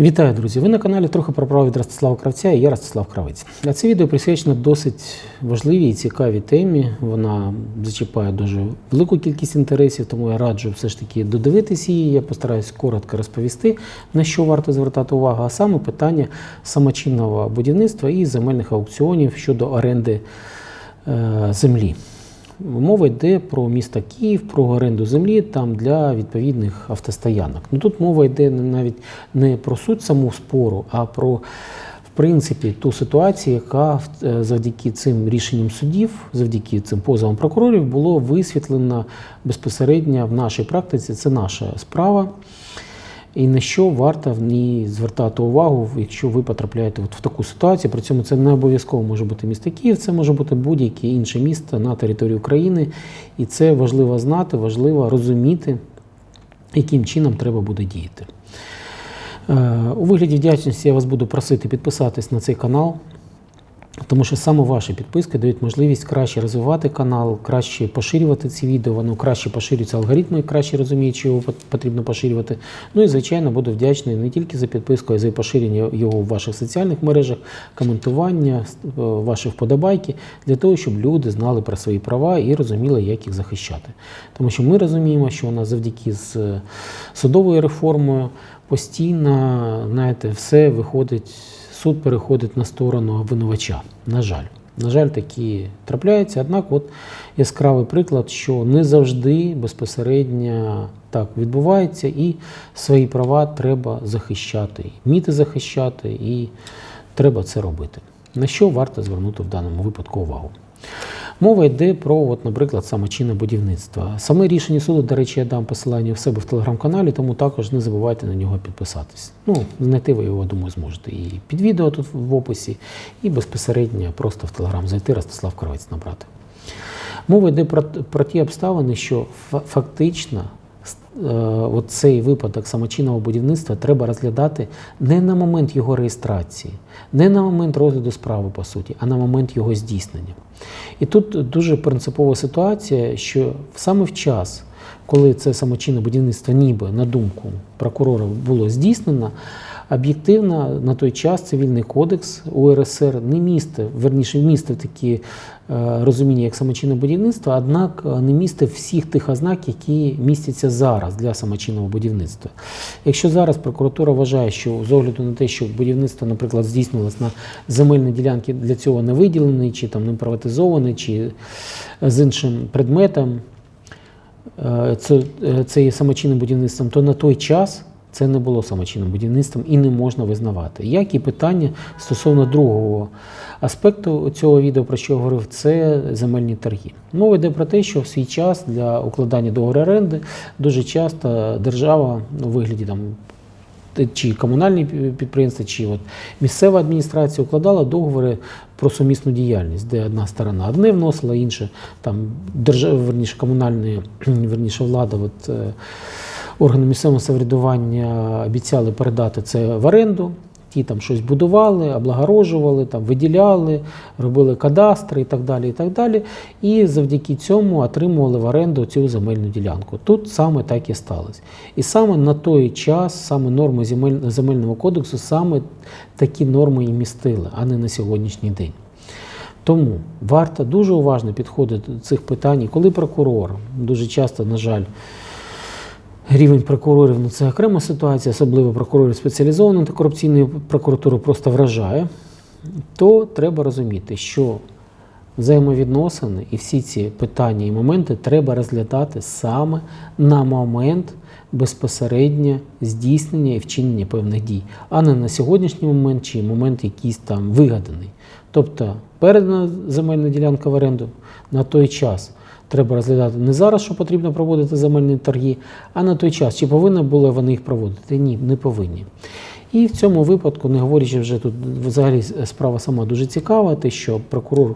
Вітаю, друзі! Ви на каналі трохи про право від Ростислава Кравця і я Ростислав Кравець. А це відео присвячено досить важливій і цікавій темі. Вона зачіпає дуже велику кількість інтересів, тому я раджу все ж таки додивитись її. Я постараюсь коротко розповісти, на що варто звертати увагу, а саме питання самочинного будівництва і земельних аукціонів щодо оренди е, землі. Мова йде про місто Київ, про оренду землі там для відповідних автостоянок. Ну тут мова йде навіть не про суть саму спору, а про в принципі ту ситуацію, яка е, завдяки цим рішенням судів, завдяки цим позовам прокурорів, було висвітлено безпосередньо в нашій практиці. Це наша справа. І на що варто в ній звертати увагу, якщо ви потрапляєте от в таку ситуацію. При цьому це не обов'язково може бути місто Київ, це може бути будь-яке інше місто на території України. І це важливо знати, важливо розуміти, яким чином треба буде діяти. Е, У вигляді вдячності я вас буду просити підписатись на цей канал. Тому що саме ваші підписки дають можливість краще розвивати канал, краще поширювати ці відео, воно краще поширюється алгоритми, краще розуміють, що його потрібно поширювати. Ну і звичайно буду вдячний не тільки за підписку, а й за поширення його в ваших соціальних мережах, коментування, е, ваші вподобайки для того, щоб люди знали про свої права і розуміли, як їх захищати. Тому що ми розуміємо, що у нас завдяки з е, судовою реформою постійно, знаєте, все виходить суд переходить на сторону обвинувача. На жаль. На жаль, такі трапляються. Однак, от яскравий приклад, що не завжди безпосередньо так відбувається, і свої права треба захищати, вміти захищати, і треба це робити. На що варто звернути в даному випадку увагу? Мова йде про, от, наприклад, самочинне будівництво. Саме рішення суду, до речі, я дам посилання в себе в телеграм-каналі, тому також не забувайте на нього підписатись. Ну, знайти ви його, думаю, зможете і під відео тут в описі, і безпосередньо просто в телеграм зайти, Ростислав Кравець набрати. Мова йде про, про ті обставини, що фактично е, от цей випадок самочинного будівництва треба розглядати не на момент його реєстрації, не на момент розгляду справи, по суті, а на момент його здійснення. І тут дуже принципова ситуація, що саме в час, коли це самочинне будівництво, ніби на думку прокурора було здійснено, об'єктивно на той час цивільний кодекс УРСР не містив, верніше містив такі е, розуміння, як самочинне будівництво, однак е, не містив всіх тих ознак, які містяться зараз для самочинного будівництва. Якщо зараз прокуратура вважає, що з огляду на те, що будівництво, наприклад, здійснювалось на земельні ділянки для цього не виділений, чи там не приватизований, чи з іншим предметом, е, це, е, це є самочинним будівництвом, то на той час це не було самочинним будівництвом і не можна визнавати. Як і питання стосовно другого аспекту цього відео, про що я говорив, це земельні торги. Мова йде про те, що в свій час для укладання договору оренди дуже часто держава у вигляді там. Чи комунальні підприємства, чи от місцева адміністрація укладала договори про сумісну діяльність, де одна сторона одне вносила, інша там держава, верніше комунальна верніше влада, от, е, органи місцевого самоврядування обіцяли передати це в оренду. Ті там щось будували, облагорожували, там виділяли, робили кадастри і так далі. І так далі. І завдяки цьому отримували в оренду цю земельну ділянку. Тут саме так і сталося. І саме на той час, саме норми земель- земельного кодексу, саме такі норми і містили, а не на сьогоднішній день. Тому варто дуже уважно підходити до цих питань, коли прокурор дуже часто, на жаль, Рівень прокурорів ну це окрема ситуація, особливо прокурорів спеціалізованої антикорупційної прокуратури просто вражає, то треба розуміти, що взаємовідносини і всі ці питання і моменти треба розглядати саме на момент безпосередньо здійснення і вчинення певних дій, а не на сьогоднішній момент чи момент якийсь там вигаданий. Тобто передана земельна ділянка в оренду на той час. Треба розглядати не зараз, що потрібно проводити земельні торги, а на той час, чи повинні були вони їх проводити? Ні, не повинні. І в цьому випадку, не говорячи вже тут, взагалі справа сама дуже цікава, те, що прокурор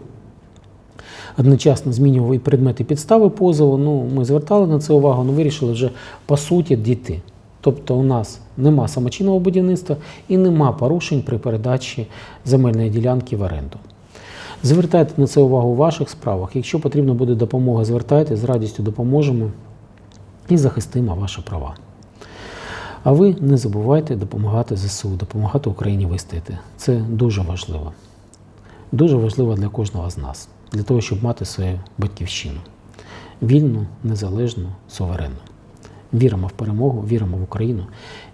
одночасно змінював і предмети підстави позову. Ну, ми звертали на це увагу, але вирішили вже по суті дійти. Тобто у нас нема самочинного будівництва і нема порушень при передачі земельної ділянки в оренду. Звертайте на це увагу у ваших справах. Якщо потрібна буде допомога, звертайте, з радістю допоможемо і захистимо ваші права. А ви не забувайте допомагати ЗСУ, допомагати Україні вистояти. Це дуже важливо. Дуже важливо для кожного з нас, для того, щоб мати свою батьківщину. Вільну, незалежну, суверенну. Віримо в перемогу, віримо в Україну,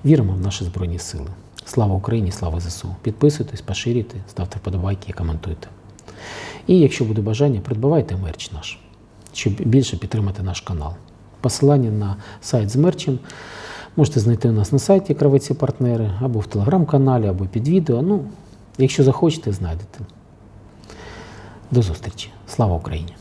віримо в наші Збройні Сили. Слава Україні, слава ЗСУ. Підписуйтесь, поширюйте, ставте вподобайки і коментуйте. І якщо буде бажання, придбавайте мерч наш, щоб більше підтримати наш канал. Посилання на сайт з мерчем можете знайти у нас на сайті Кравиці Партнери, або в телеграм-каналі, або під відео. Ну, якщо захочете, знайдете. До зустрічі. Слава Україні!